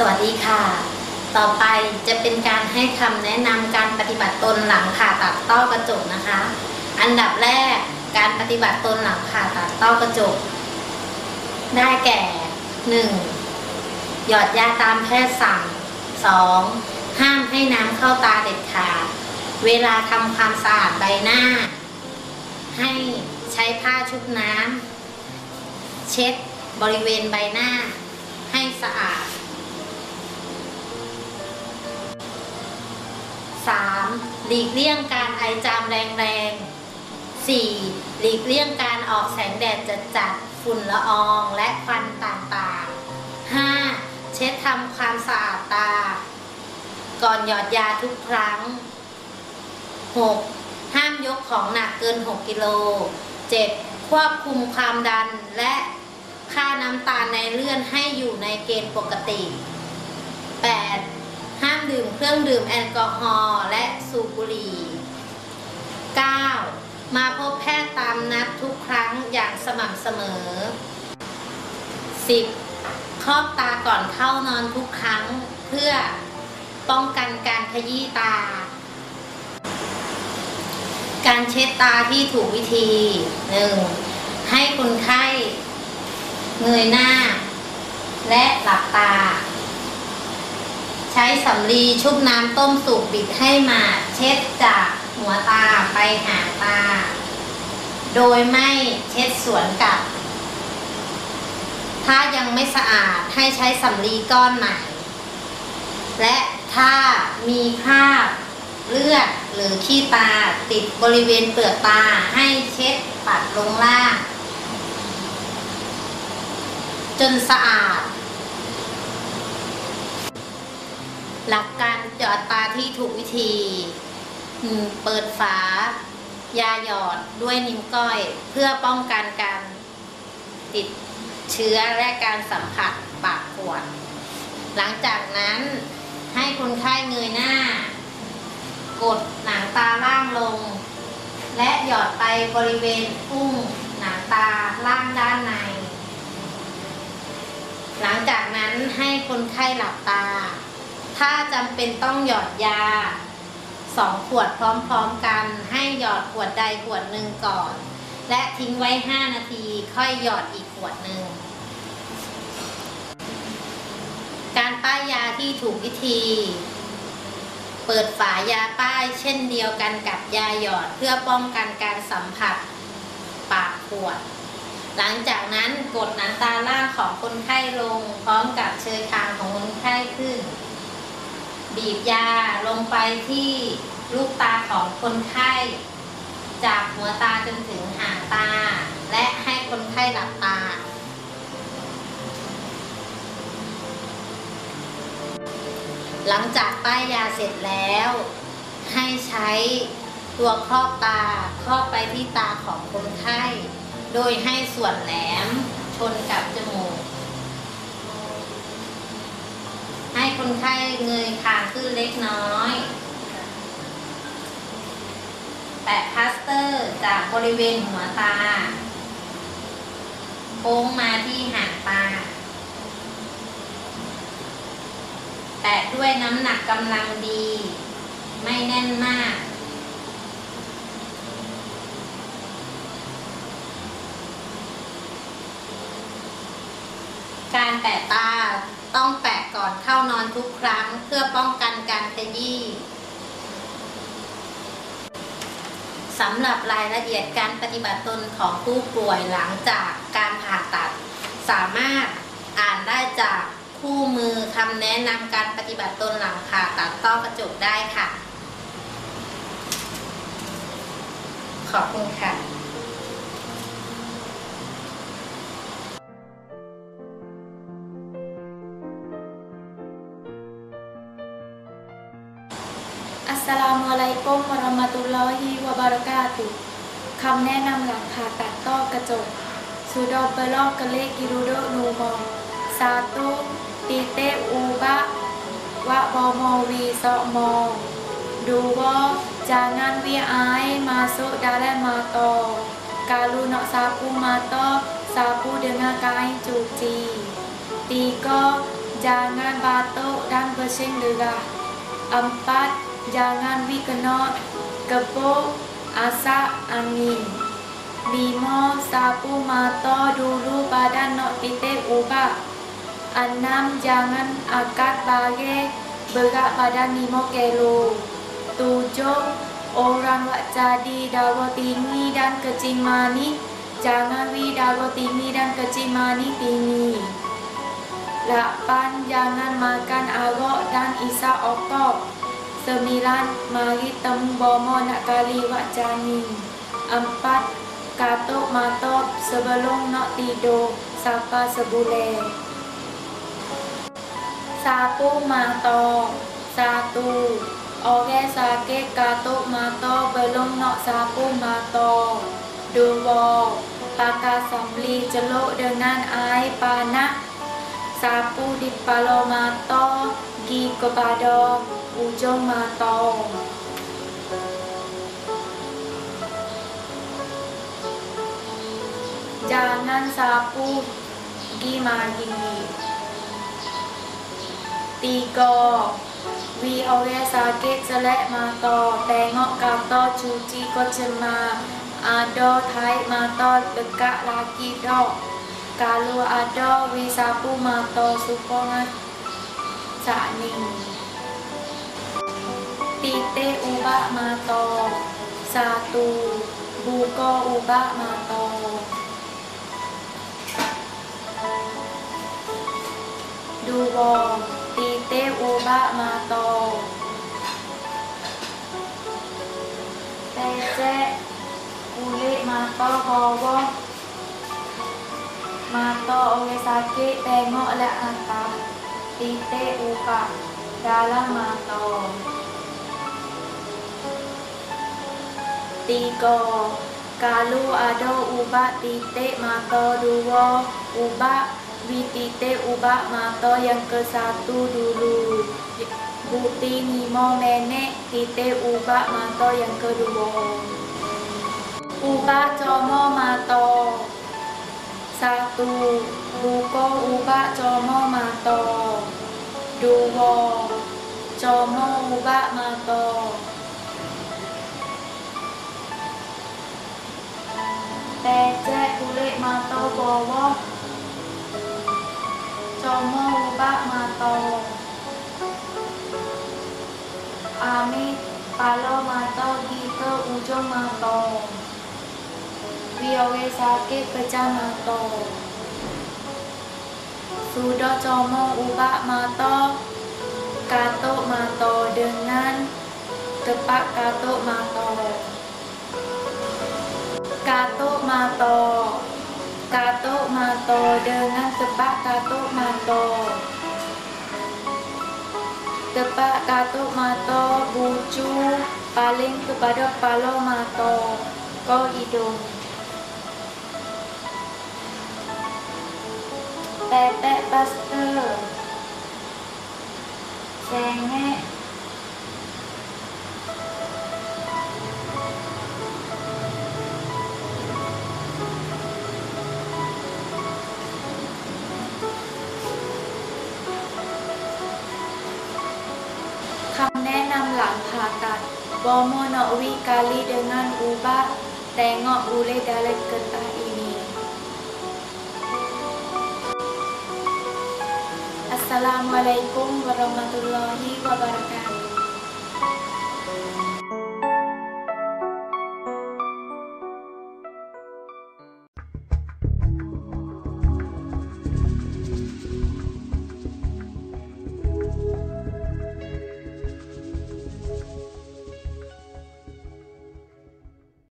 สวัสดีค่ะ ต่อไปจะเป็นการให้คำแนะนำการปฏิบัติตนหลังผ่าตัดต้อกระจกนะคะ อันดับแรกการปฏิบัติตนหลังผ่าตัดต้อกระจก ได้แก่ 1. หยอดยาตามแพทย์สั่ง 2. ห้ามให้น้ำเข้าตาเด็ดขาด เวลาทำความสะอาดใบหน้า ให้ใช้ผ้าชุบน้ำเช็ดบริเวณใบหน้าให้สะอาด 3. หลีกเลี่ยงการไอจามแรงๆ 4. หลีกเลี่ยงการออกแสงแดดจัดๆฝุ่นละอองและควันต่างๆ 5. เช็ดทำความสะอาดตา ก่อนหยอดยาทุกครั้ง 6. ห้ามยกของหนักเกิน 6 กิโล 7. ควบคุมความดันและค่าน้ำตาลในเลือดให้อยู่ในเกณฑ์ปกติ 8. ดื่มเครื่องดื่มแอลกอฮอล์และสูบบุหรี่ 9. มาพบแพทย์ตามนัดทุกครั้งอย่างสม่ำเสมอ 10. ครอบตาก่อนเข้านอนทุกครั้งเพื่อป้องกันการขยี้ตา การเช็ดตาที่ถูกวิธี 1. ให้คนไข้เงยหน้า และหลับตา ใช้สำลีชุบน้ำต้มสุกบิดให้มาเช็ดจากหัวตาไปหางตา โดยไม่เช็ดสวนกับ ถ้ายังไม่สะอาดให้ใช้สำลีก้อนใหม่ และถ้ามีคราบเลือดหรือขี้ตาติดบริเวณเปลือกตาให้เช็ดปัดลงล่าง จนสะอาด หลักการหยอดตาที่ถูกวิธีเปิดฝา ยาหยอดด้วยนิ้วก้อย เพื่อป้องกันการติดเชื้อและการสัมผัสปากขวด หลังจากนั้นให้คนไข้เงยหน้า กดหนังตาล่างลง และหยอดไปบริเวณอุ้งหนังตาล่างด้านใน หลังจากนั้นให้คนไข้หลับตา ถ้าจำเป็นต้องหยอดยาสองขวดพร้อมๆกัน ให้หยอดขวดใดขวดหนึ่งก่อน และทิ้งไว้ 5 นาทีค่อยหยอดอีกขวดหนึ่ง การป้ายยาที่ถูกวิธี เปิดฝายาป้ายเช่นเดียวกันกับยาหยอดเพื่อป้องกันการสัมผัสปากขวด หลังจากนั้นกดหนังตาล่างของคนไข้ลง พร้อมกับเชยคางของคนไข้ขึ้น บีบยาลงไปที่ลูกตาของคนไข้ จากหัวตาจนถึงหางตา และให้คนไข้หลับตา หลังจากป้ายยาเสร็จแล้ว ให้ใช้ตัวครอบตาครอบไปที่ตาของคนไข้ โดยให้ส่วนแหลมชนกับจมูก ให้ คนไข้เงยคางขึ้นเล็กน้อย แปะพลาสเตอร์จากบริเวณหัวตา โค้งมาที่หางตา แปะด้วยน้ำหนักกำลังดี ไม่แน่นมาก การแปะตาต้องแปะก่อน เข้านอนทุกครั้งเพื่อป้องกันการขยี้สำหรับรายละเอียดการปฏิบัติตนของผู้ป่วยหลังจากการผ่าตัด สามารถอ่านได้จากคู่มือคำแนะนำการปฏิบัติตนหลังผ่าตัดต้อกระจกได้ค่ะ ขอบคุณค่ะ กมวรมาตุลลอฮีวะบารากาตุคำแนะนำหลังผ่าตัดต้อกระจกสุดอเปลอกกะเลกิรูโดนูมองซาตุตีเตอูบะวะบอมวีซอมองดูว่าจางันวีไอมาโซดาและมาตอกาลูนอซาปูมาตอซาปูเดงากายจูจีตีก็จางันบาโตดั dan bersin derah. Empat, jangan wikenot, kepuk, asak angin. Lima, sapu mata dulu pada nok titik ubah. Enam, jangan angkat bagai berat badan 5 kilo. Tujuh, orang wak jadi darah tinggi dan kecing manis. Jangan wi darah tinggi dan kecing manis tinggi. 8. Jangan makan arak dan isap okok 9. Mari temu bomo nak kali wak jani 4. Katuk matok sebelum nak tidur Sapa sebulan Sapu matok Satu Orang sakit katuk matok belum nak sapu matok Dua Pakai sembeli celuk dengan air panas sapu di kepala mata gi kepada u cho ma to jangan dạ, sapu gimagi tiga Wihore sakit selek mato Tengok kato cuci kocema Ado à, thai mato Bekak lagi dok Kalau ado wisapu à mato Supongan dạ, sakning Tite ubak mato. Satu. Buko ubak mato. Dua Tite ubak mato. Tece Kulit mato kowo Mato oleh sakit tengoklah atas Tite ubak dalam mato. Tiga. Kalau ada ubat titik mata dua Ubat di titik ubat mata yang ke satu dulu. Bukti lima minit titik ubat mata yang kedua Ubat coma mata. Satu. Buka ubak como mata. Dua. Como ubak mata mata bawah como ubak mata amit palo mata ke ujung mata Wiyawe sakit pecah mata Sudah como ubah mata Katuk mata dengan Tepak katuk mata Katuk mata kato mato dengan tepak kato mato. Tepak kato mato bucu paling kepada palo mato. Kau hidung pepek pastel sengek. คำแนะนำหลังผ่าตัดบอโมโนวิกาลีเดงันอูบะแต่งออูเลดาเลกตาอินี Assalamualaikum warahmatullahi wabarakatuh